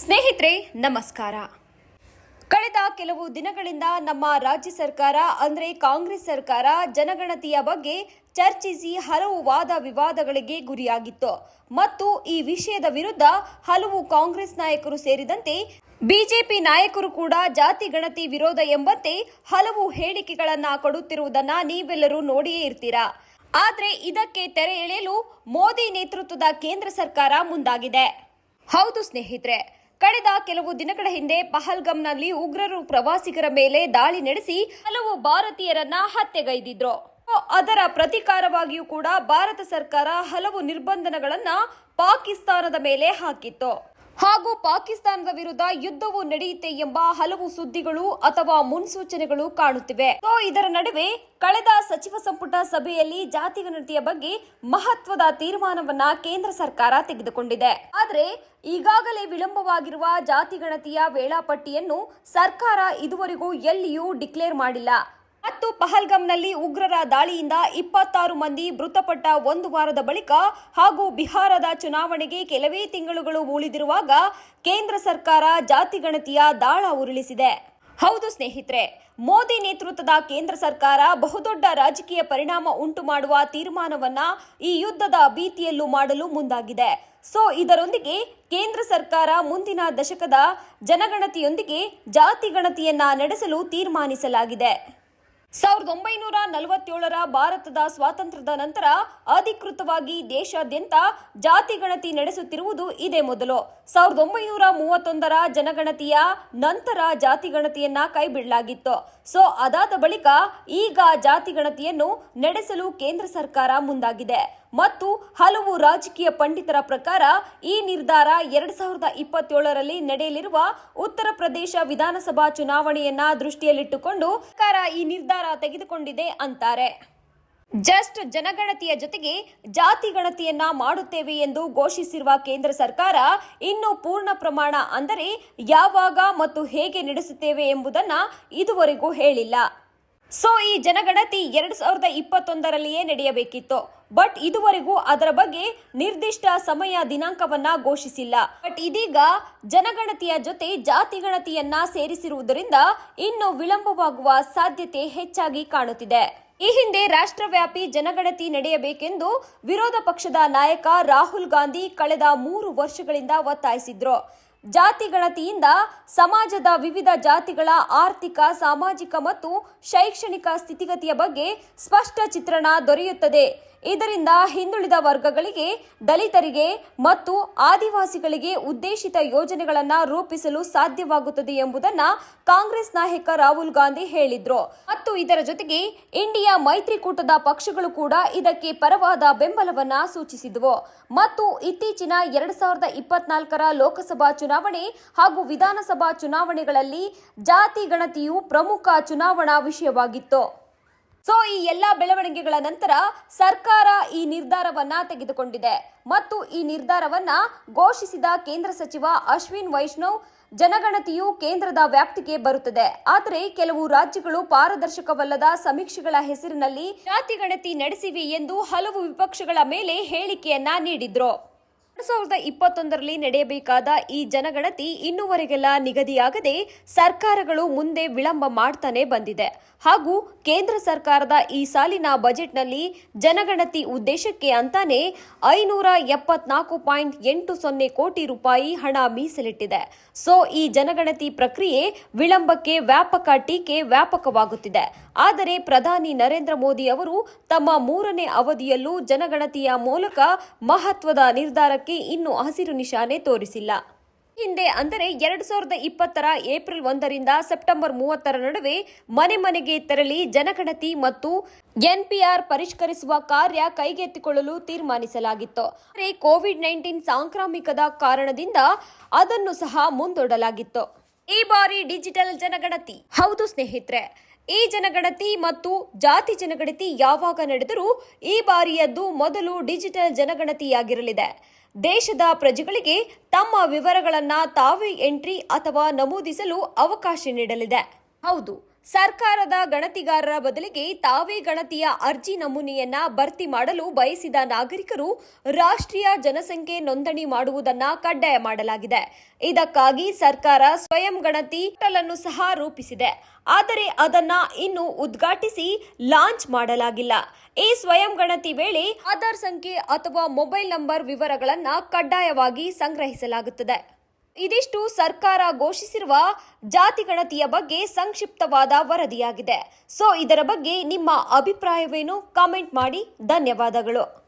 ಸ್ನೇಹಿತರೆ, ನಮಸ್ಕಾರ. ಕಳೆದ ಕೆಲವು ದಿನಗಳಿಂದ ನಮ್ಮ ರಾಜ್ಯ ಸರ್ಕಾರ, ಅಂದ್ರೆ ಕಾಂಗ್ರೆಸ್ ಸರ್ಕಾರ, ಜನಗಣತಿಯ ಬಗ್ಗೆ ಚರ್ಚಿಸಿ ಹಲವು ವಾದ ವಿವಾದಗಳಿಗೆ ಗುರಿಯಾಗಿತ್ತು. ಮತ್ತು ಈ ವಿಷಯದ ವಿರುದ್ಧ ಹಲವು ಕಾಂಗ್ರೆಸ್ ನಾಯಕರು ಸೇರಿದಂತೆ ಬಿಜೆಪಿ ನಾಯಕರು ಕೂಡ ಜಾತಿ ಗಣತಿ ವಿರೋಧ ಎಂಬಂತೆ ಹಲವು ಹೇಳಿಕೆಗಳನ್ನು ಕೊಡುತ್ತಿರುವುದನ್ನ ನೀವೆಲ್ಲರೂ ನೋಡಿಯೇ ಇರ್ತೀರಾ? ಆದರೆ ಇದಕ್ಕೆ ತೆರೆ ಎಳೆಯಲು ಮೋದಿ ನೇತೃತ್ವದ ಕೇಂದ್ರ ಸರ್ಕಾರ ಮುಂದಾಗಿದೆ. ಹೌದು ಸ್ನೇಹಿತರೆ ಕಳೆದ ಕೆಲವು ದಿನಗಳ ಹಿಂದೆ ಪಹಲ್ಗಂನಲ್ಲಿ ಉಗ್ರರು ಪ್ರವಾಸಿಗರ ಮೇಲೆ ದಾಳಿ ನಡೆಸಿ ಹಲವು ಭಾರತೀಯರನ್ನ ಹತ್ಯೆಗೈದಿದ್ರು. ಅದರ ಪ್ರತೀಕಾರವಾಗಿಯೂ ಕೂಡ ಭಾರತ ಸರ್ಕಾರ ಹಲವು ನಿರ್ಬಂಧನಗಳನ್ನ ಪಾಕಿಸ್ತಾನದ ಮೇಲೆ ಹಾಕಿತ್ತು. ಹಾಗೂ ಪಾಕಿಸ್ತಾನದ ವಿರುದ್ಧ ಯುದ್ಧವು ನಡೆಯುತ್ತೆ ಎಂಬ ಹಲವು ಸುದ್ದಿಗಳು ಅಥವಾ ಮುನ್ಸೂಚನೆಗಳು ಕಾಣುತ್ತಿವೆ. ಸೊ, ಇದರ ನಡುವೆ ಕಳೆದ ಸಚಿವ ಸಂಪುಟ ಸಭೆಯಲ್ಲಿ ಜಾತಿ ಗಣತಿಯ ಬಗ್ಗೆ ಮಹತ್ವದ ತೀರ್ಮಾನವನ್ನ ಕೇಂದ್ರ ಸರ್ಕಾರ ತೆಗೆದುಕೊಂಡಿದೆ. ಆದರೆ, ಈಗಾಗಲೇ ವಿಳಂಬವಾಗಿರುವ ಜಾತಿ ಗಣತಿಯ ವೇಳಾಪಟ್ಟಿಯನ್ನು ಸರ್ಕಾರ ಇದುವರೆಗೂ ಎಲ್ಲಿಯೂ ಡಿಕ್ಲೇರ್ ಮಾಡಿಲ್ಲ. ಮತ್ತು ಪಹಲ್ಗಂನಲ್ಲಿ ಉಗ್ರರ ದಾಳಿಯಿಂದ ಇಪ್ಪತ್ತಾರು ಮಂದಿ ಮೃತಪಟ್ಟ ಒಂದು ವಾರದ ಬಳಿಕ ಹಾಗೂ ಬಿಹಾರದ ಚುನಾವಣೆಗೆ ಕೆಲವೇ ತಿಂಗಳುಗಳು ಉಳಿದಿರುವಾಗ ಕೇಂದ್ರ ಸರ್ಕಾರ ಜಾತಿ ಗಣತಿಯ ದಾಳ ಉರುಳಿಸಿದೆ. ಹೌದು ಸ್ನೇಹಿತರೆ, ಮೋದಿ ನೇತೃತ್ವದ ಕೇಂದ್ರ ಸರ್ಕಾರ ಬಹುದೊಡ್ಡ ರಾಜಕೀಯ ಪರಿಣಾಮ ಉಂಟು ಮಾಡುವ ತೀರ್ಮಾನವನ್ನ ಈ ಯುದ್ಧದ ಭೀತಿಯಲ್ಲೂ ಮಾಡಲು ಮುಂದಾಗಿದೆ. ಸೊ, ಇದರೊಂದಿಗೆ ಕೇಂದ್ರ ಸರ್ಕಾರ ಮುಂದಿನ ದಶಕದ ಜನಗಣತಿಯೊಂದಿಗೆ ಜಾತಿ ಗಣತಿಯನ್ನ ನಡೆಸಲು ತೀರ್ಮಾನಿಸಲಾಗಿದೆ. ಸಾವಿರದ ಒಂಬೈನೂರ ನಲವತ್ತೇಳರ ಭಾರತದ ಸ್ವಾತಂತ್ರ್ಯದ ನಂತರ ಅಧಿಕೃತವಾಗಿ ದೇಶಾದ್ಯಂತ ಜಾತಿ ಗಣತಿ ನಡೆಸುತ್ತಿರುವುದು ಇದೇ ಮೊದಲು. ಸಾವಿರದ ಒಂಬೈನೂರ ಮೂವತ್ತೊಂದರ ಜನಗಣತಿಯ ನಂತರ ಜಾತಿ ಗಣತಿಯನ್ನ ಕೈಬಿಡಲಾಗಿತ್ತು. ಸೊ, ಅದಾದ ಬಳಿಕ ಈಗ ಜಾತಿ ಗಣತಿಯನ್ನು ನಡೆಸಲು ಕೇಂದ್ರ ಸರ್ಕಾರ ಮುಂದಾಗಿದೆ. ಮತ್ತು ಹಲವು ರಾಜಕೀಯ ಪಂಡಿತರ ಪ್ರಕಾರ ಈ ನಿರ್ಧಾರ ಎರಡ್ ಸಾವಿರದ ಇಪ್ಪತ್ತೇಳರಲ್ಲಿ ನಡೆಯಲಿರುವ ಉತ್ತರ ಪ್ರದೇಶ ವಿಧಾನಸಭಾ ಚುನಾವಣೆಯನ್ನ ದೃಷ್ಟಿಯಲ್ಲಿಟ್ಟುಕೊಂಡು ಸರ್ಕಾರ ಈ ನಿರ್ಧಾರ ತೆಗೆದುಕೊಂಡಿದೆ ಅಂತಾರೆ. ಜಸ್ಟ್ ಜನಗಣತಿಯ ಜೊತೆಗೆ ಜಾತಿ ಗಣತಿಯನ್ನ ಮಾಡುತ್ತೇವೆ ಎಂದು ಘೋಷಿಸಿರುವ ಕೇಂದ್ರ ಸರ್ಕಾರ ಇನ್ನು ಪೂರ್ಣ ಪ್ರಮಾಣ ಅಂದರೆ ಯಾವಾಗ ಮತ್ತು ಹೇಗೆ ನಡೆಸುತ್ತೇವೆ ಎಂಬುದನ್ನ ಇದುವರೆಗೂ ಹೇಳಿಲ್ಲ. ಸೊ ಈ ಜನಗಣತಿ ಎರಡು ಸಾವಿರದ ಇಪ್ಪತ್ತೊಂದರಲ್ಲಿಯೇ ನಡೆಯಬೇಕಿತ್ತು. ಬಟ್ ಇದುವರೆಗೂ ಅದರ ಬಗ್ಗೆ ನಿರ್ದಿಷ್ಟ ಸಮಯ ದಿನಾಂಕವನ್ನ ಘೋಷಿಸಿಲ್ಲ. ಬಟ್ ಇದೀಗ ಜನಗಣತಿಯ ಜೊತೆ ಜಾತಿ ಗಣತಿಯನ್ನ ಸೇರಿಸಿರುವುದರಿಂದ ಇನ್ನು ವಿಳಂಬವಾಗುವ ಸಾಧ್ಯತೆ ಹೆಚ್ಚಾಗಿ ಕಾಣುತ್ತಿದೆ. ಈ ಹಿಂದೆ ರಾಷ್ಟ್ರವ್ಯಾಪಿ ಜನಗಣತಿ ನಡೆಯಬೇಕೆಂದು ವಿರೋಧ ಪಕ್ಷದ ನಾಯಕ ರಾಹುಲ್ ಗಾಂಧಿ ಕಳೆದ ಮೂರು ವರ್ಷಗಳಿಂದ ಒತ್ತಾಯಿಸಿದ್ರು. ಜಾತಿ ಗಣತಿಯಿಂದ ಸಮಾಜದ ವಿವಿಧ ಜಾತಿಗಳ ಆರ್ಥಿಕ, ಸಾಮಾಜಿಕ ಮತ್ತು ಶೈಕ್ಷಣಿಕ ಸ್ಥಿತಿಗತಿಯ ಬಗ್ಗೆ ಸ್ಪಷ್ಟ ಚಿತ್ರಣ ದೊರೆಯುತ್ತದೆ. ಇದರಿಂದ ಹಿಂದುಳಿದ ವರ್ಗಗಳಿಗೆ, ದಲಿತರಿಗೆ ಮತ್ತು ಆದಿವಾಸಿಗಳಿಗೆ ಉದ್ದೇಶಿತ ಯೋಜನೆಗಳನ್ನು ರೂಪಿಸಲು ಸಾಧ್ಯವಾಗುತ್ತದೆ ಎಂಬುದನ್ನು ಕಾಂಗ್ರೆಸ್ ನಾಯಕ ರಾಹುಲ್ ಗಾಂಧಿ ಹೇಳಿದ್ರು. ಮತ್ತು ಇದರ ಜೊತೆಗೆ ಇಂಡಿಯಾ ಮೈತ್ರಿಕೂಟದ ಪಕ್ಷಗಳು ಕೂಡ ಇದಕ್ಕೆ ಪರವಾದ ಬೆಂಬಲವನ್ನ ಸೂಚಿಸಿದವು. ಮತ್ತು ಇತ್ತೀಚಿನ ಎರಡ್ ಸಾವಿರದ ಇಪ್ಪತ್ನಾಲ್ಕರ ಲೋಕಸಭಾ ಚುನಾವಣೆ ಹಾಗೂ ವಿಧಾನಸಭಾ ಚುನಾವಣೆಗಳಲ್ಲಿ ಜಾತಿ ಗಣತಿಯು ಪ್ರಮುಖ ಚುನಾವಣಾ ವಿಷಯವಾಗಿತ್ತು. ಸೊ, ಈ ಎಲ್ಲ ಬೆಳವಣಿಗೆಗಳ ನಂತರ ಸರ್ಕಾರ ಈ ನಿರ್ಧಾರವನ್ನ ತೆಗೆದುಕೊಂಡಿದೆ. ಮತ್ತು ಈ ನಿರ್ಧಾರವನ್ನ ಘೋಷಿಸಿದ ಕೇಂದ್ರ ಸಚಿವ ಅಶ್ವಿನ್ ವೈಷ್ಣವ್ ಜನಗಣತಿಯು ಕೇಂದ್ರದ ವ್ಯಾಪ್ತಿಗೆ ಬರುತ್ತದೆ. ಆದರೆ ಕೆಲವು ರಾಜ್ಯಗಳು ಪಾರದರ್ಶಕವಲ್ಲದ ಸಮೀಕ್ಷೆಗಳ ಹೆಸರಿನಲ್ಲಿ ಜಾತಿ ಗಣತಿ ನಡೆಸಿವೆ ಎಂದು ಹಲವು ವಿಪಕ್ಷಗಳ ಮೇಲೆ ಹೇಳಿಕೆಯನ್ನ ನೀಡಿದ್ರು. ಸಾವಿರದ ಇಪ್ಪತ್ತೊಂದರಲ್ಲಿ ನಡೆಯಬೇಕಾದ ಈ ಜನಗಣತಿ ಇನ್ನುವರೆಗೆಲ್ಲ ನಿಗದಿಯಾಗದೆ ಸರ್ಕಾರಗಳು ಮುಂದೆ ವಿಳಂಬ ಮಾಡ್ತಾನೆ ಬಂದಿದೆ. ಹಾಗೂ ಕೇಂದ್ರ ಸರ್ಕಾರದ ಈ ಸಾಲಿನ ಬಜೆಟ್ನಲ್ಲಿ ಜನಗಣತಿ ಉದ್ದೇಶಕ್ಕೆ ಅಂತಾನೆ ಐನೂರ ಎಪ್ಪತ್ನಾಲ್ಕು ಪಾಯಿಂಟ್ ಎಂಟು ಸೊನ್ನೆ ಕೋಟಿ ರೂಪಾಯಿ ಹಣ ಮೀಸಲಿಟ್ಟಿದೆ. ಸೊ, ಈ ಜನಗಣತಿ ಪ್ರಕ್ರಿಯೆ ವಿಳಂಬಕ್ಕೆ ವ್ಯಾಪಕ ಟೀಕೆ ವ್ಯಾಪಕವಾಗುತ್ತಿದೆ. ಆದರೆ ಪ್ರಧಾನಿ ನರೇಂದ್ರ ಮೋದಿ ಅವರು ತಮ್ಮ ಮೂರನೇ ಅವಧಿಯಲ್ಲೂ ಜನಗಣತಿಯ ಮೂಲಕ ಮಹತ್ವದ ನಿರ್ಧಾರಕ್ಕೆ ಇನ್ನೂ ಹಸಿರು ನಿಶಾನೆ ತೋರಿಸಿಲ್ಲ. ಹಿಂದೆ ಅಂದರೆ ಎರಡು ಸಾವಿರದ ಇಪ್ಪತ್ತರ ಏಪ್ರಿಲ್ ಒಂದರಿಂದ ಸೆಪ್ಟೆಂಬರ್ ಮೂವತ್ತರ ನಡುವೆ ಮನೆ ಮನೆಗೆ ತೆರಳಿ ಜನಗಣತಿ ಮತ್ತು ಎನ್ಪಿಆರ್ ಪರಿಷ್ಕರಿಸುವ ಕಾರ್ಯ ಕೈಗೆತ್ತಿಕೊಳ್ಳಲು ತೀರ್ಮಾನಿಸಲಾಗಿತ್ತು. ಆದರೆ ಕೋವಿಡ್ ನೈನ್ಟೀನ್ ಸಾಂಕ್ರಾಮಿಕದ ಕಾರಣದಿಂದ ಅದನ್ನು ಸಹ ಮುಂದೂಡಲಾಗಿತ್ತು. ಈ ಬಾರಿ ಡಿಜಿಟಲ್ ಜನಗಣತಿ. ಹೌದು ಸ್ನೇಹಿತರೆ ಈ ಜನಗಣತಿ ಮತ್ತು ಜಾತಿ ಜನಗಣತಿ ಯಾವಾಗ ನಡೆದರೂ ಈ ಬಾರಿಯದ್ದು ಮೊದಲು ಡಿಜಿಟಲ್ ಜನಗಣತಿಯಾಗಿರಲಿದೆ. ದೇಶದ ಪ್ರಜೆಗಳಿಗೆ ತಮ್ಮ ವಿವರಗಳನ್ನು ತಾವೇ ಎಂಟ್ರಿ ಅಥವಾ ನಮೂದಿಸಲು ಅವಕಾಶ ನೀಡಲಿದೆ. ಹೌದು. ಸರ್ಕಾರದ ಗಣತಿಗಾರರ ಬದಲಿಗೆ ತಾವೇ ಗಣತಿಯ ಅರ್ಜಿ ನಮೂನೆಯನ್ನ ಭರ್ತಿ ಮಾಡಲು ಬಯಸಿದ ನಾಗರಿಕರು ರಾಷ್ಟ್ರೀಯ ಜನಸಂಖ್ಯೆ ನೋಂದಣಿ ಮಾಡುವುದನ್ನ ಕಡ್ಡಾಯ ಮಾಡಲಾಗಿದೆ. ಇದಕ್ಕಾಗಿ ಸರ್ಕಾರ ಸ್ವಯಂ ಗಣತಿ ಪೋರ್ಟಲ್ ಅನ್ನು ಸಹ ರೂಪಿಸಿದೆ. ಆದರೆ ಅದನ್ನ ಇನ್ನು ಉದ್ಘಾಟಿಸಿ ಲಾಂಚ್ ಮಾಡಲಾಗಿಲ್ಲ. ಈ ಸ್ವಯಂ ಗಣತಿ ವೇಳೆ ಆಧಾರ್ ಸಂಖ್ಯೆ ಅಥವಾ ಮೊಬೈಲ್ ನಂಬರ್ ವಿವರಗಳನ್ನು ಕಡ್ಡಾಯವಾಗಿ ಸಂಗ್ರಹಿಸಲಾಗುತ್ತದೆ. ಇದಿಷ್ಟು ಸರ್ಕಾರ ಘೋಷಿಸಿರುವ ಜಾತಿ ಗಣತಿಯ ಬಗ್ಗೆ ಸಂಕ್ಷಿಪ್ತವಾದ ವರದಿಯಾಗಿದೆ. ಸೊ ಇದರ ಬಗ್ಗೆ ನಿಮ್ಮ ಅಭಿಪ್ರಾಯವೇನು? ಕಾಮೆಂಟ್ ಮಾಡಿ. ಧನ್ಯವಾದಗಳು.